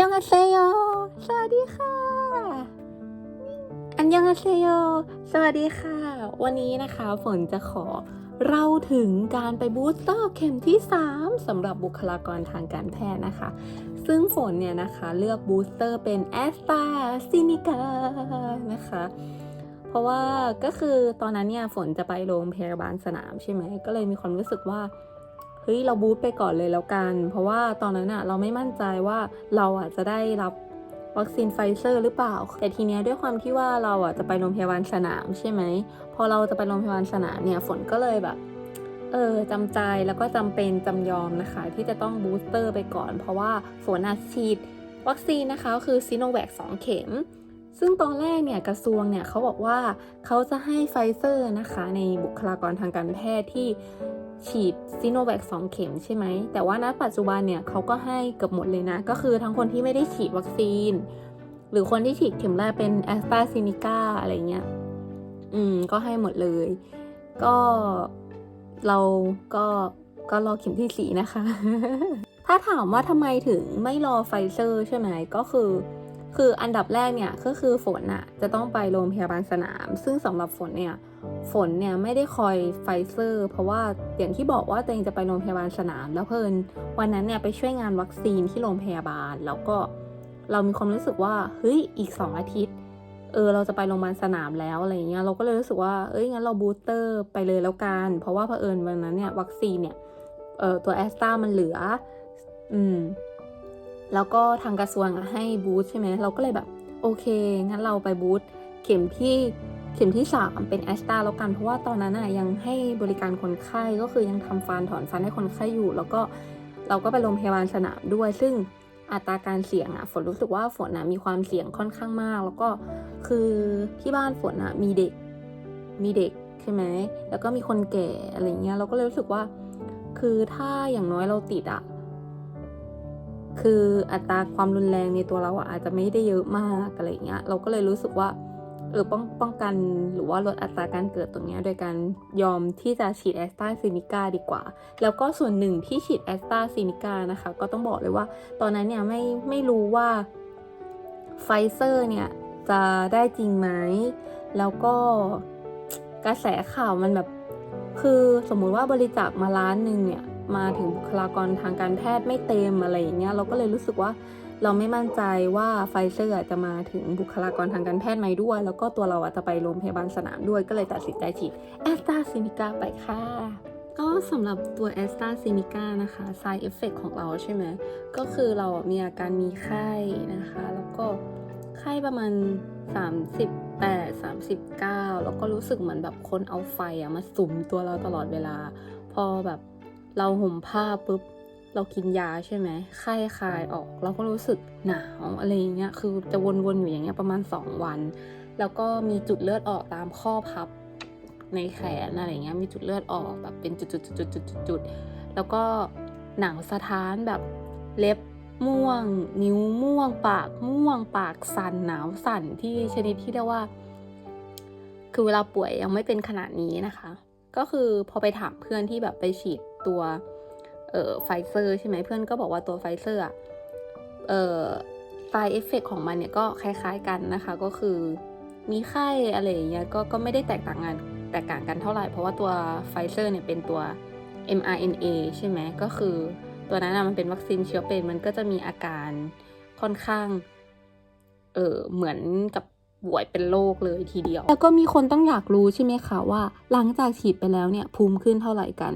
ยองอาเซโย สวัสดีค่ะ อันยองอาเซโย สวัสดีค่ะ วันนี้นะคะฝนจะขอเล่าถึงการไปบูสเตอร์เข็มที่ 3สำหรับบุคลากรทางการแพทย์นะคะ ซึ่งฝนเนี่ยนะคะเลือกบูสเตอร์เป็นแอสตาซินิกานะคะ เพราะว่าก็คือตอนนั้นเนี่ยฝนจะไปโรงพยาบาลสนามใช่ไหม ก็เลยมีความรู้สึกว่า เฮ้ยเราบูตไปก่อนเลยแล้วกัน เพราะว่าตอนนั้นอะเราไม่มั่นใจว่าเราอะจะได้รับวัคซีนไฟเซอร์หรือเปล่า แต่ทีเนี้ยด้วยความที่ว่าเราอะจะไปโรงพยาบาลสนามใช่ไหม พอเราจะไปโรงพยาบาลสนามเนี่ยฝนก็เลยแบบ เออจำใจแล้วก็จำเป็นจำยอมนะคะ ที่จะต้องบูสเตอร์ไปก่อน เพราะว่าฝนอะฉีดวัคซีนนะคะคือซีโนแวค2เข็ม ซึ่งตอนแรกเนี่ยกระทรวงเนี่ยเขาบอกว่าเขาจะให้ไฟเซอร์นะคะ ในบุคลากรทางการแพทย์ที่ ฉีดซีโนแวค2เข็มใช่ไหม แต่ว่าณปัจจุบันเนี่ยเขาก็ให้เกือบหมดเลยนะ ก็คือทั้งคนที่ไม่ได้ฉีดวัคซีน หรือคนที่ฉีดเข็มแรกเป็นแอสตราซีนิกาอะไรเงี้ย อืม ก็ให้หมดเลย ก็เราก็ก็รอเข็มที่สีนะคะ ถ้าถามว่าทำไมถึงไม่รอไฟเซอร์ใช่ไหม ก็คือ คืออันดับแรกเนี่ย ก็คือฝนอะจะต้องไปโรงพยาบาลสนาม ซึ่งสำหรับฝนเนี่ย ฝนเนี่ยไม่ได้คอยไฟเซอร์ เพราะว่าอย่างที่บอกว่าตัวเองจะไปโรงพยาบาลสนามแล้วเพลินวันนั้นเนี่ยไปช่วยงานวัคซีนที่โรงพยาบาล แล้วก็เรามีความรู้สึกว่าเฮ้ยอีก 2 อาทิตย์ เออเราจะไปโรงพยาบาลสนามแล้วอะไรเงี้ยเราก็เลยรู้สึกว่าเอ้ยงั้นเราบูสเตอร์ไปเลยแล้วกัน เพราะว่าเผอิญวันนั้นเนี่ยวัคซีนเนี่ยเออตัวแอสตรามันเหลืออืมแล้วก็ทางกระทรวงให้บูสต์ใช่ไหมเราก็เลยแบบโอเคงั้นเราไปบูสต์เข็มที่ เข็มที่ 3 เป็นแอสตาแล้วกัน เพราะว่าตอนนั้นอะยังให้บริการคนไข้ก็คือยังทำฟันถอนฟันให้คนไข้อยู่ แล้วก็เราก็ไปโรงพยาบาลสนามด้วย ซึ่งอัตราการเสี่ยงอะฝนรู้สึกว่าฝนอะมีความเสี่ยงค่อนข้างมาก แล้วก็คือที่บ้านฝนอะมีเด็กมีเด็กใช่ไหมแล้วก็มีคนแก่อะไรเงี้ยเราก็เลยรู้สึกว่า คือถ้าอย่างน้อยเราติดอะคืออัตราความรุนแรงในตัวเราอะอาจจะไม่ได้เยอะมากอะไรเงี้ยเราก็เลยรู้สึกว่า เออป้องป้องกันหรือว่าลดอัตราการเกิดตรงนี้โดยการยอมที่จะฉีดแอสตราเซเนกาดีกว่า แล้วก็ส่วนหนึ่งที่ฉีดแอสตราเซเนกานะคะ ก็ต้องบอกเลยว่า ตอนนั้นเนี่ยไม่ไม่รู้ว่าไฟเซอร์เนี่ยจะได้จริงไหม แล้วก็กระแสข่าวมันแบบ คือสมมุติว่าบริจาคมาล้านหนึ่งเนี่ย มาถึงบุคลากรทางการแพทย์ไม่เต็มอะไรอย่างเงี้ย เราก็เลยรู้สึกว่า เราไม่มั่นใจว่าไฟเซอร์จะมาถึงบุคลากรทางการแพทย์ไหมด้วย แล้วก็ตัวเราอะจะไปโรงพยาบาลสนามด้วยก็เลยตัดสินใจฉีดแอสตราเซเนกาไปค่ะก็สำหรับตัวแอสตราเซเนกานะคะ side effect ของเราใช่ไหมก็คือเรามีอาการมีไข้นะคะ แล้วก็ไข้ประมาณ38 39 แล้วก็รู้สึกเหมือนแบบคนเอาไฟอะมาสุมตัวเราตลอดเวลา พอแบบเราห่มผ้าปุ๊บ เรากินยาใช่ไหมไข้คลายออก เราก็รู้สึกหนาวอะไรอย่างเงี้ย คือจะวนๆอยู่อย่างเงี้ยประมาณ 2 วัน แล้วก็มีจุดเลือดออกตามข้อพับในแขนอะไรเงี้ย มีจุดเลือดออกแบบเป็นจุดๆๆๆๆแล้วก็หนังสะท้านแบบเล็บม่วง นิ้วม่วง ปากม่วง ปากสั่นหนาวสั่นที่ชนิดที่เรียกว่า คือเวลาป่วยยังไม่เป็นขนาดนี้นะคะ ก็คือพอไปถามเพื่อนที่แบบไปฉีดตัว เอ่อไฟเซอร์ใช่ไหมเพื่อนก็บอกว่าตัวไฟเซอร์อะเอ่อ side effect ของมันเนี่ยก็คล้ายๆกันนะคะ ก็คือมีไข้อะไรอย่างเงี้ยก็ก็ไม่ได้แตกต่างกันแตกต่างกันเท่าไหร่ เพราะว่าตัวไฟเซอร์เนี่ยเป็นตัว mRNA ใช่ไหมก็คือตัวนั้นนะมันเป็นวัคซีนเชื้อเป็นมันก็จะมีอาการค่อนข้าง เออเหมือนกับป่วยเป็นโรคเลยทีเดียว แล้วก็มีคนต้องอยากรู้ใช่ไหมคะว่า หลังจากฉีดไปแล้วเนี่ยภูมิขึ้นเท่าไหร่กัน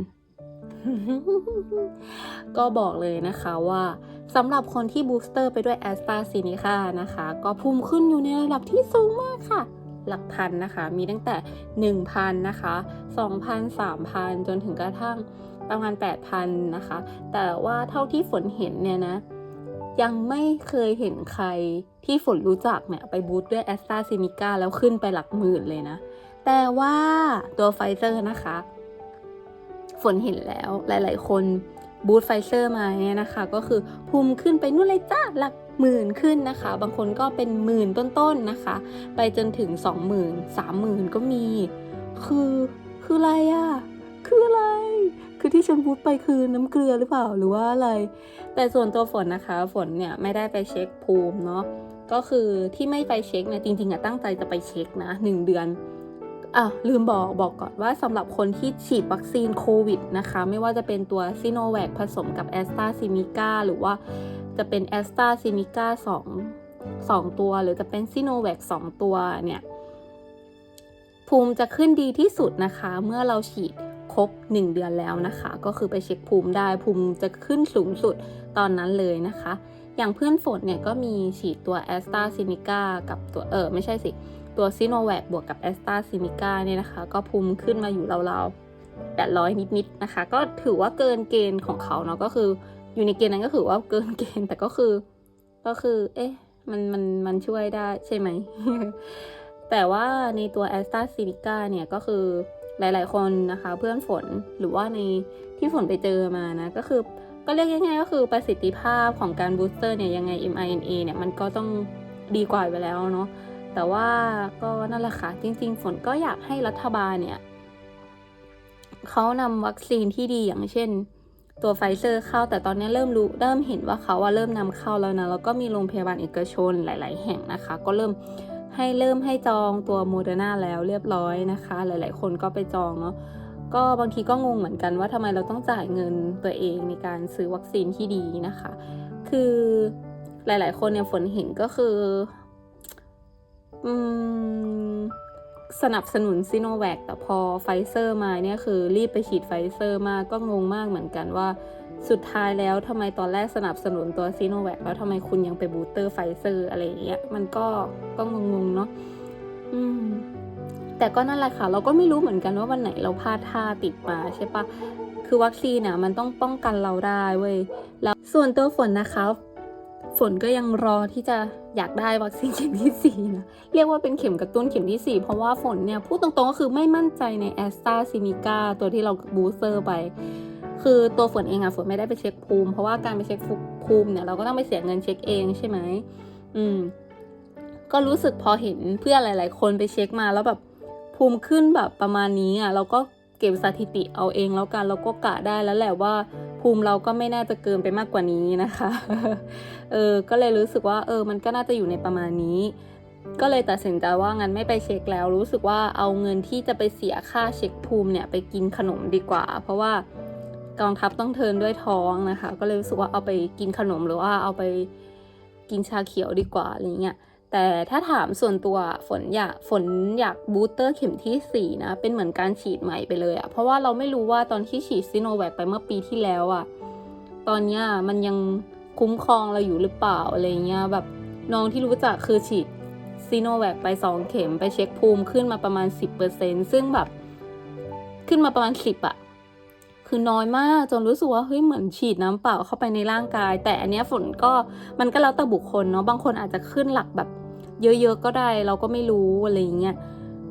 ก็บอกเลยนะคะว่าสำหรับคนที่บูสเตอร์ไปด้วยแอสตราซีเนกานะคะ ก็ภูมิขึ้นอยู่ในระดับที่สูงมากค่ะ หลักพันนะคะ มีตั้งแต่ 1,000 นะคะ 2,000 3,000 จนถึงกระทั่งประมาณ 8,000 นะคะ แต่ว่าเท่าที่ฝนเห็นเนี่ยนะ ยังไม่เคยเห็นใครที่ฝนรู้จักเนี่ยไปบูสต์ด้วยแอสตราเซเนกาแล้วขึ้นไปหลักหมื่นเลยนะ แต่ว่าตัวไฟเซอร์นะคะ ฝนเห็นแล้วหลาย ๆ คนบูตไฟเซอร์มาเนี่ยนะคะ ก็คือภูมิขึ้นไปนู่นเลยจ้าหลักหมื่นขึ้นนะคะ บางคนก็เป็นหมื่นต้นๆนะคะ ไปจนถึงสองหมื่นสามหมื่นก็มี คือคืออะไรอะคืออะไร คือที่ฉันพูดไปคือน้ำเกลือหรือเปล่าหรือว่าอะไร แต่ส่วนตัวฝนนะคะ ฝนเนี่ยไม่ได้ไปเช็คภูมิเนาะก็คือที่ไม่ไปเช็คเนี่ยจริงๆอะตั้งใจจะไปเช็คนะหนึ่งเดือน อะลืมบอกบอกก่อนว่าสำหรับคนที่ฉีดวัคซีนโควิดนะคะ ไม่ว่าจะเป็นตัวซีโนแวคผสมกับแอสตราซินิกาหรือว่าจะเป็นแอสตราซินิกาสองสองตัว หรือจะเป็นซีโนแวคสองตัวเนี่ย ภูมิจะขึ้นดีที่สุดนะคะ เมื่อเราฉีดครบ 1 เดือนแล้วนะคะ ก็คือไปเช็คภูมิได้ภูมิจะขึ้นสูงสุดตอนนั้นเลยนะคะ อย่างเพื่อนฝนเนี่ยก็มีฉีดตัวแอสตราซินิกากับตัวเออไม่ใช่สิ ตัวซิโนแวคบวกกับแอสตราซินิกาเนี่ยนะคะ ก็ภูมิขึ้นมาอยู่ราวๆ800 นิดๆนะคะ ก็ถือว่าเกินเกณฑ์ของเขาเนาะก็คืออยู่ในเกณฑ์นั้นก็ถือว่าเกินเกณฑ์แต่ก็คือ ก็คือ เอ๊ะมันมันมันช่วยได้ใช่ไหม แต่ว่าในตัวแอสตราซินิกาเนี่ยก็คือหลายๆคนนะคะ เพื่อนฝนหรือว่าในที่ฝนไปเจอมานะ ก็คือก็เรียกง่ายๆก็คือประสิทธิภาพของการบูสเตอร์เนี่ยยังไง mRNA เนี่ยมันก็ต้องดีกว่าไปแล้วเนาะ แต่ว่าก็นั่นแหละค่ะ จริง ๆ ฝนก็อยากให้รัฐบาลเนี่ยเขานำวัคซีนที่ดีอย่างเช่น ตัวไฟเซอร์เข้า แต่ตอนนี้เริ่มรู้เริ่มเห็นว่าเขาว่าเริ่มนำเข้าแล้วนะแล้วก็มีโรงพยาบาลเอกชนหลาย ๆ แห่งนะคะ ก็เริ่มให้เริ่มให้จองตัวโมเดอร์นาแล้วเรียบร้อยนะคะ หลาย ๆ คนก็ไปจองเนาะก็บางทีก็งงเหมือนกันว่าทำไมเราต้องจ่ายเงินตัวเองในการซื้อวัคซีนที่ดีนะคะ คือหลาย ๆ คนเนี่ยฝนเห็นก็คือ สนับสนุนซิโนแวคแต่พอไฟเซอร์มาเนี่ยคือรีบไปฉีดไฟเซอร์มาก็งงมากเหมือนกันว่าสุดท้ายแล้วทำไมตอนแรกสนับสนุนตัวซีโนแวคแล้วทำไมคุณยังไปบูสเตอร์ไฟเซอร์อะไรอย่างเงี้ยมันก็ก็งงๆเนาะอืมแต่ก็นั่นแหละค่ะ เราก็ไม่รู้เหมือนกันว่าวันไหนเราพลาดท่าติดมาใช่ปะคือวัคซีนน่ะมันต้องป้องกันเราได้เว้ยแล้วส่วนตัวฝนนะคะ ฝนก็ยังรอที่จะอยากได้วัคซีนเข็มที่สี่นะ เรียกว่าเป็นเข็มกระตุ้นเข็มที่สี่เพราะว่าฝนเนี่ย พูดตรงๆก็คือไม่มั่นใจในแอสตราซินิกาตัวที่เราบูสเตอร์ไป คือตัวฝนเองอะฝนไม่ได้ไปเช็คภูมิ เพราะว่าการไปเช็คภูมิเนี่ยเราก็ต้องไปเสียเงินเช็คเองใช่ไหมอืม ก็รู้สึกพอเห็นเพื่อนหลาย ๆ คนไปเช็คมาแล้วแบบภูมิขึ้นแบบประมาณนี้อะเราก็ เก็บสถิติเอาเองแล้วกันเราก็กะได้แล้วแหละว่าภูมิเราก็ไม่น่าจะเกินไปมากกว่านี้นะคะ เออ ก็เลยรู้สึกว่า เออ มันก็น่าจะอยู่ในประมาณนี้ ก็เลยตัดสินใจว่างั้นไม่ไปเช็คแล้ว รู้สึกว่าเอาเงินที่จะไปเสียค่าเช็คภูมิเนี่ยไปกินขนมดีกว่า เพราะว่ากองทัพต้องเทินด้วยท้องนะคะ ก็เลยรู้สึกว่าเอาไปกินขนมหรือว่าเอาไปกินชาเขียวดีกว่าอะไรเงี้ย แต่ถ้าถามส่วนตัวฝนอยากฝนอยากบูสเตอร์เข็มที่4นะเป็นเหมือนการฉีดใหม่ไปเลยอะเพราะว่าเราไม่รู้ว่าตอนที่ฉีดซิโนแวคไปเมื่อปีที่แล้วอะตอนเนี้ยมันยังคุ้มครองเราอยู่หรือเปล่าอะไรเงี้ยแบบน้องที่รู้จักคือฉีดซีโนแวคไป 2 เข็มไปเช็คภูมิขึ้นมาประมาณ 10%ซึ่งแบบ ขึ้นมาประมาณ 10อะคือน้อยมากจนรู้สึกว่าเฮ้ยเหมือนฉีดน้ำเปล่าเข้าไปในร่างกาย แต่อันเนี้ยฝนก็มันก็แล้วแต่บุคคลเนาะบางคนอาจจะขึ้นหลักแบบ เยอะๆก็ได้เราก็ไม่รู้อะไรอย่างเงี้ย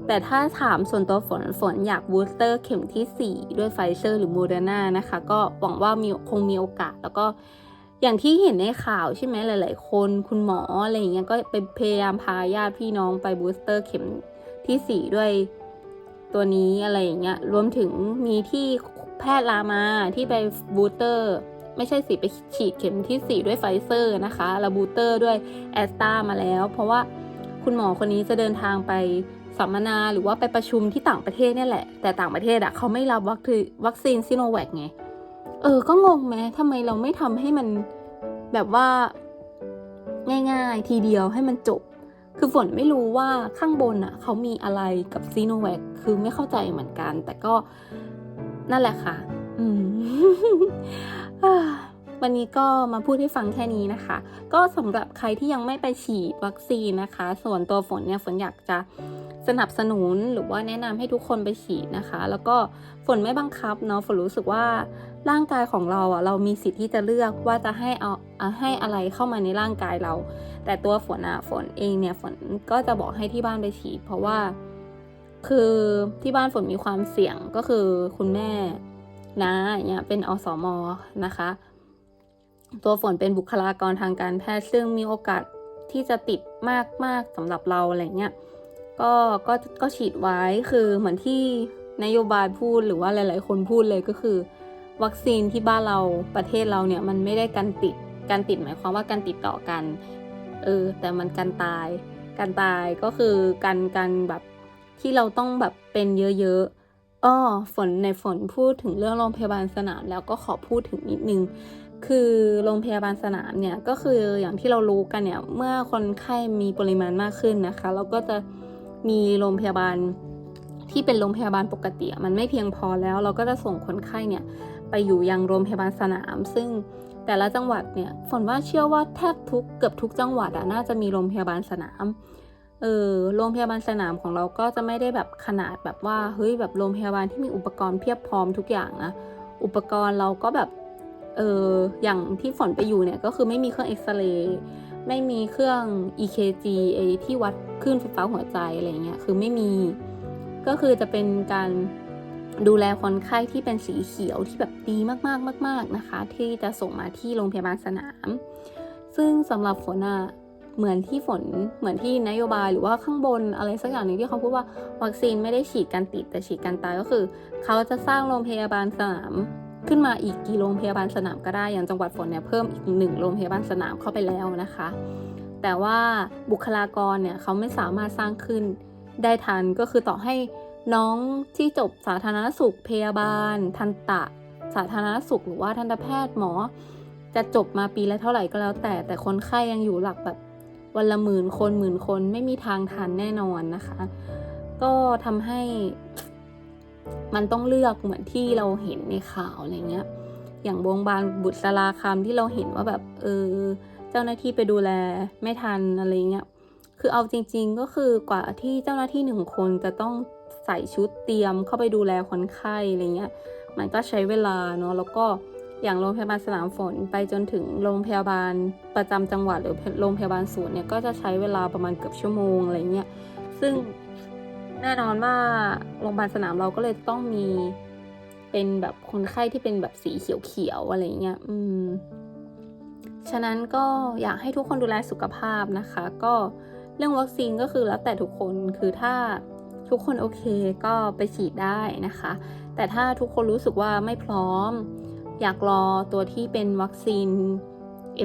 แต่ถ้าถามส่วนตัวฝนฝนอยากบูสเตอร์เข็มที่ 4 ด้วยไฟเซอร์หรือโมเดอร์นานะคะ ก็หวังว่ามีคงมีโอกาสแล้วก็อย่างที่เห็นในข่าวใช่ไหมหลาย ๆ คนคุณหมออะไรอย่างเงี้ยก็ไปพยายามพาญาติพี่น้องไปบูสเตอร์เข็มที่ 4 ด้วยตัวนี้อะไรอย่างเงี้ยรวมถึงมีที่แพทย์รามาที่ไปบูสเตอร์ ไม่ใช่สิไปฉีดเข็มที่ 4 ด้วยไฟเซอร์นะคะแล้วบูสเตอร์ด้วยแอสตามาแล้ว เพราะว่า คุณหมอคนนี้จะเดินทางไปสัมมนาหรือว่าไปประชุมที่ต่างประเทศเนี่ยแหละ แต่ต่างประเทศอะเขาไม่รับวัคซีนวัคซีนซิโนแวคไง เออ ก็งงไหมทำไมเราไม่ทำให้มันแบบว่าง่ายๆ ทีเดียวให้มันจบ คือฝนไม่รู้ว่าข้างบนอะเขามีอะไรกับซีโนแวคคือไม่เข้าใจเหมือนกัน แต่ก็นั่นแหละค่ะ อืม วันนี้ก็มาพูดให้ฟังแค่นี้นะคะ ก็สำหรับใครที่ยังไม่ไปฉีดวัคซีนนะคะ ส่วนตัวฝนเนี่ยฝนอยากจะสนับสนุนหรือว่าแนะนำให้ทุกคนไปฉีดนะคะ แล้วก็ฝนไม่บังคับเนาะฝนรู้สึกว่าร่างกายของเราอะเรามีสิทธิ์ที่จะเลือกว่าจะให้เอาให้อะไรเข้ามาในร่างกายเรา แต่ตัวฝนอะฝนเองเนี่ยฝนก็จะบอกให้ที่บ้านไปฉีด เพราะว่าคือที่บ้านฝนมีความเสี่ยงก็คือคุณแม่นะอย่างเงี้ยเป็นอสมนะคะ ตัวฝนเป็นบุคลากรทางการแพทย์ซึ่งมีโอกาสที่จะติดมากมาสำหรับเราอะไรเงี้ยก็ก็ก็ฉีดไว้คือเหมือนที่นโยบายพูดหรือว่าหลาย ๆ คนพูดเลยก็คือ วัคซีนที่บ้านเราประเทศเราเนี่ยมันไม่ได้กันติดการติดหมายความว่าการติดต่อกันเออแต่มันกันตาย การตายก็คือการการแบบที่เราต้องแบบเป็นเยอะๆอ้อฝนในฝนพูดถึงเรื่องโรงพยาบาลสนามแล้วก็ขอพูดถึงนิดนึง คือโรงพยาบาลสนามเนี่ยก็คืออย่างที่เรารู้กันเนี่ยเมื่อคนไข้มีปริมาณมากขึ้นนะคะ เราก็จะมีโรงพยาบาลที่เป็นโรงพยาบาลปกติมันไม่เพียงพอแล้ว เราก็จะส่งคนไข้เนี่ยไปอยู่ยังโรงพยาบาลสนาม ซึ่งแต่ละจังหวัดเนี่ยฝนว่าเชื่อว่าแทบทุกเกือบทุกจังหวัดอะน่าจะมีโรงพยาบาลสนามเออโรงพยาบาลสนามของเราก็จะไม่ได้แบบขนาดแบบว่าเฮ้ยแบบโรงพยาบาลที่มีอุปกรณ์เพียบพร้อมทุกอย่างนะอุปกรณ์เราก็แบบ เอออย่างที่ฝนไปอยู่เนี่ยก็คือไม่มีเครื่องเอ็กซเรย์ไม่มีเครื่อง EKG ไอที่วัดคลื่นไฟฟ้าหัวใจอะไรเงี้ยคือไม่มีก็คือจะเป็นการดูแลคนไข้ที่เป็นสีเขียวที่แบบดีมากๆมาก ๆนะคะ ที่จะส่งมาที่โรงพยาบาลสนาม ซึ่งสำหรับฝนอะเหมือนที่ฝนเหมือนที่นโยบายหรือว่าข้างบนอะไรสักอย่างหนึ่งที่เขาพูดว่าวัคซีนไม่ได้ฉีดการติดแต่ฉีดการตายก็คือ เขาจะสร้างโรงพยาบาลสนาม ขึ้นมาอีกกี่โรงพยาบาลสนามก็ได้อย่างจังหวัดฝนเนี่ยเพิ่มอีกหนึ่งโรงพยาบาลสนามเข้าไปแล้วนะคะ แต่ว่าบุคลากรเนี่ยเขาไม่สามารถสร้างขึ้นได้ทันก็คือต่อให้น้องที่จบสาธารณสุขพยาบาล ทันตะ สาธารณสุข หรือว่าทันตแพทย์หมอ จะจบมาปีละเท่าไหร่ก็แล้วแต่แต่คนไข้ยังอยู่หลักแบบวันละหมื่นคนหมื่นคนไม่มีทางทันแน่นอนนะคะ ก็ทำให้ มันต้องเลือกเหมือนที่เราเห็นในข่าวอะไรเงี้ย อย่างโรงพยาบาลบุตรลาคำที่เราเห็นว่าแบบเออเจ้าหน้าที่ไปดูแลไม่ทันอะไรเงี้ย คือเอาจริง ๆก็คือกว่าที่เจ้าหน้าที่หนึ่งคนจะต้องใส่ชุดเตรียมเข้าไปดูแลคนไข้อะไรเงี้ย มันก็ใช้เวลาเนาะแล้วก็อย่างโรงพยาบาลสนามฝนไปจนถึงโรงพยาบาลประจำจังหวัดหรือโรงพยาบาลศูนย์เนี่ยก็จะใช้เวลาประมาณเกือบชั่วโมงอะไรเงี้ย ซึ่ง แน่นอนว่าโรงพยาบาลสนามเราก็เลยต้องมีเป็นแบบคนไข้ที่เป็นแบบสีเขียวๆอะไรเงี้ย อืม ฉะนั้นก็อยากให้ทุกคนดูแลสุขภาพนะคะ ก็เรื่องวัคซีนก็คือแล้วแต่ทุกคน คือถ้าทุกคนโอเคก็ไปฉีดได้นะคะ แต่ถ้าทุกคนรู้สึกว่าไม่พร้อม อยากรอตัวที่เป็นวัคซีน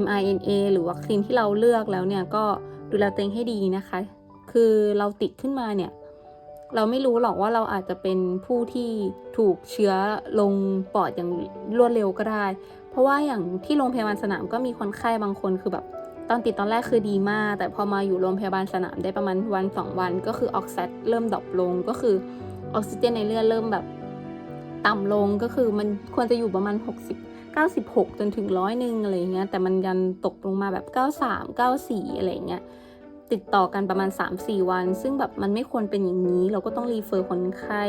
mRNA หรือวัคซีนที่เราเลือกแล้วเนี่ยก็ดูแลตัวเองให้ดีนะคะ คือเราติดขึ้นมาเนี่ย เราไม่รู้หรอกว่าเราอาจจะเป็นผู้ที่ถูกเชื้อลงปอดอย่างรวดเร็วก็ได้ เพราะว่าอย่างที่โรงพยาบาลสนามก็มีคนไข้บางคนคือแบบตอนติดตอนแรกคือดีมาก แต่พอมาอยู่โรงพยาบาลสนามได้ประมาณวันสองวันก็คือออกซิเจนเริ่มดรอปลงก็คือออกซิเจนในเลือดเริ่มแบบต่ำลงก็คือมันควรจะอยู่ประมาณ 60 96 จนถึงร้อยหนึ่งอะไรเงี้ยแต่มันยันตกลงมาแบบ 93 94 อะไรเงี้ย ติดต่อกันประมาณ 3-4 วัน ซึ่งแบบมันไม่ควรเป็นอย่างนี้ เราก็ต้องรีเฟอร์คนไข้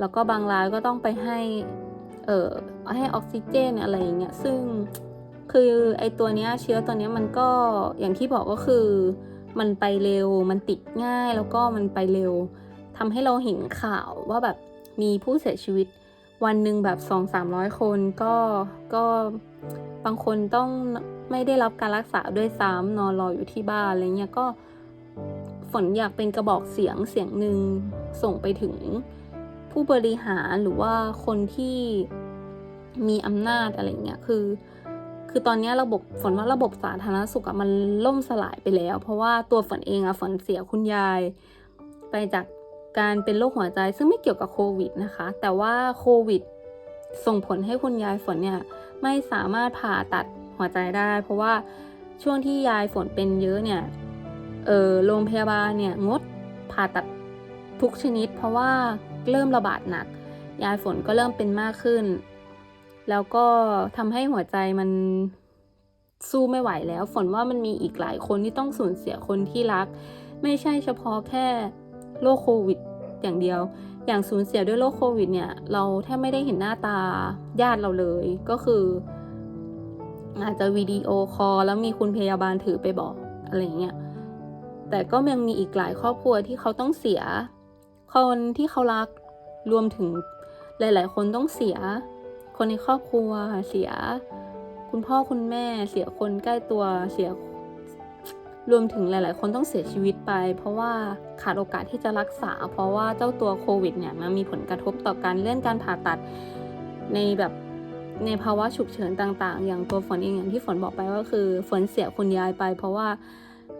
แล้วก็บางรายก็ต้องไปให้เอ่อให้ออกซิเจนอะไรอย่างเงี้ยซึ่งคือไอตัวเนี้ยเชื้อตัวเนี้ยมันก็อย่างที่บอกก็คือ มันไปเร็วมันติดง่ายแล้วก็มันไปเร็วทำให้เราเห็นข่าวว่าแบบมีผู้เสียชีวิตวันหนึ่งแบบสองสามร้อยคนก็ก็บางคนต้อง ไม่ได้รับการรักษาด้วยซ้ำนอนรออยู่ที่บ้านอะไรเงี้ยก็ฝนอยากเป็นกระบอกเสียงเสียงหนึ่งส่งไปถึงผู้บริหารหรือว่าคนที่มีอำนาจอะไรเงี้ยคือ คือตอนนี้ระบบฝนว่าระบบสาธารณสุขอะมันล่มสลายไปแล้ว เพราะว่าตัวฝนเองอะฝนเสียคุณยาย ไปจากการเป็นโรคหัวใจซึ่งไม่เกี่ยวกับโควิดนะคะ แต่ว่าโควิดส่งผลให้คุณยายฝนเนี่ยไม่สามารถผ่าตัด หัวใจได้ เพราะว่าช่วงที่ยายฝนเป็นเยอะเนี่ย เออโรงพยาบาลเนี่ยงดผ่าตัดทุกชนิด เพราะว่าเริ่มระบาดหนัก ยายฝนก็เริ่มเป็นมากขึ้น แล้วก็ทำให้หัวใจมันสู้ไม่ไหวแล้ว ฝนว่ามันมีอีกหลายคนที่ต้องสูญเสียคนที่รัก ไม่ใช่เฉพาะแค่โรคโควิดอย่างเดียว อย่างสูญเสียด้วยโรคโควิดเนี่ย เราแทบไม่ได้เห็นหน้าตาญาติเราเลย ก็คือ อาจจะวิดีโอคอลแล้วมีคุณพยาบาลถือไปบอกอะไรเงี้ยแต่ก็ยังมีอีกหลายครอบครัวที่เขาต้องเสีย คนที่เขารักรวมถึงหลาย ๆ คนต้องเสีย คนในครอบครัวเสีย คุณพ่อคุณแม่เสียคนใกล้ตัวเสีย รวมถึงหลาย ๆ คนต้องเสียชีวิตไป เพราะว่าขาดโอกาสที่จะรักษา เพราะว่าเจ้าตัวโควิดเนี่ยมันมีผลกระทบต่อการเลื่อนการผ่าตัดในแบบ ในภาวะฉุกเฉินต่างๆ อย่างตัวฝนเองอย่างที่ฝนบอกไปก็คือฝนเสียคุณยายไป เพราะว่า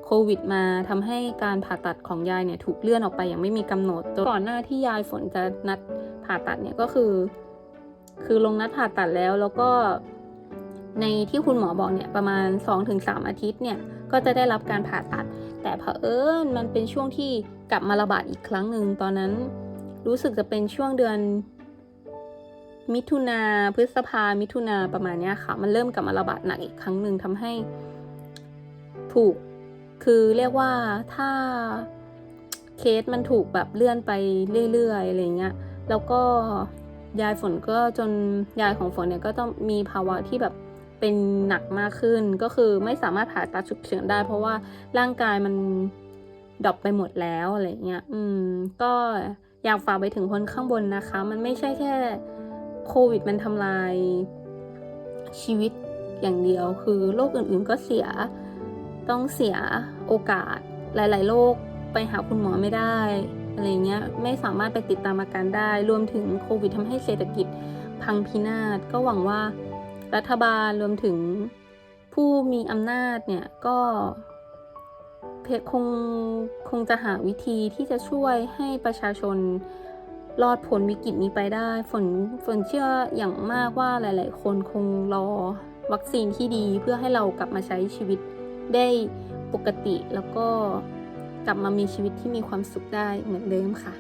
โควิดมาทำให้การผ่าตัดของยายเนี่ยถูกเลื่อนออกไปอย่างไม่มีกำหนดก่อนหน้าที่ยายฝนจะนัดผ่าตัดเนี่ยก็คือ คือลงนัดผ่าตัดแล้วแล้วก็ในที่คุณหมอบอกเนี่ยประมาณ 2-3 อาทิตย์เนี่ยก็จะได้รับการผ่าตัด แต่เผอิญมันเป็นช่วงที่กลับมาระบาดอีกครั้งหนึ่งตอนนั้นรู้สึกจะเป็นช่วงเดือน มิถุนาพฤษภามิถุนาประมาณเนี้ยค่ะ มันเริ่มกลับมาระบาดหนักอีกครั้งหนึ่งทำให้ถูกคือเรียกว่าถ้าเคสมันถูกแบบเลื่อนไปเรื่อยๆอะไรเงี้ยแล้วก็ยายฝนก็จนยายของฝนเนี่ยก็ต้องมีภาวะที่แบบเป็นหนักมากขึ้น ก็คือไม่สามารถผ่าตัดฉุกเฉินได้ เพราะว่าร่างกายมันดรอปไปหมดแล้วอะไรเงี้ย อืม ก็อยากฝากไปถึงคนข้างบนนะคะ มันไม่ใช่แค่ โควิดมันทำลายชีวิตอย่างเดียว คือโรคอื่นๆก็เสียต้องเสียโอกาสหลายๆโรคไปหาคุณหมอไม่ได้อะไรเงี้ยไม่สามารถไปติดตามอาการได้ รวมถึงโควิดทำให้เศรษฐกิจพังพินาศก็หวังว่ารัฐบาลรวมถึงผู้มีอำนาจเนี่ยก็คงคงจะหาวิธีที่จะช่วยให้ประชาชน รอดพ้นวิกฤตนี้ไปได้ ฝนฝนเชื่ออย่างมากว่าหลาย ๆ คนคงรอวัคซีนที่ดีเพื่อให้เรากลับมาใช้ชีวิตได้ปกติแล้วก็กลับมามีชีวิตที่มีความสุขได้เหมือนเดิมค่ะ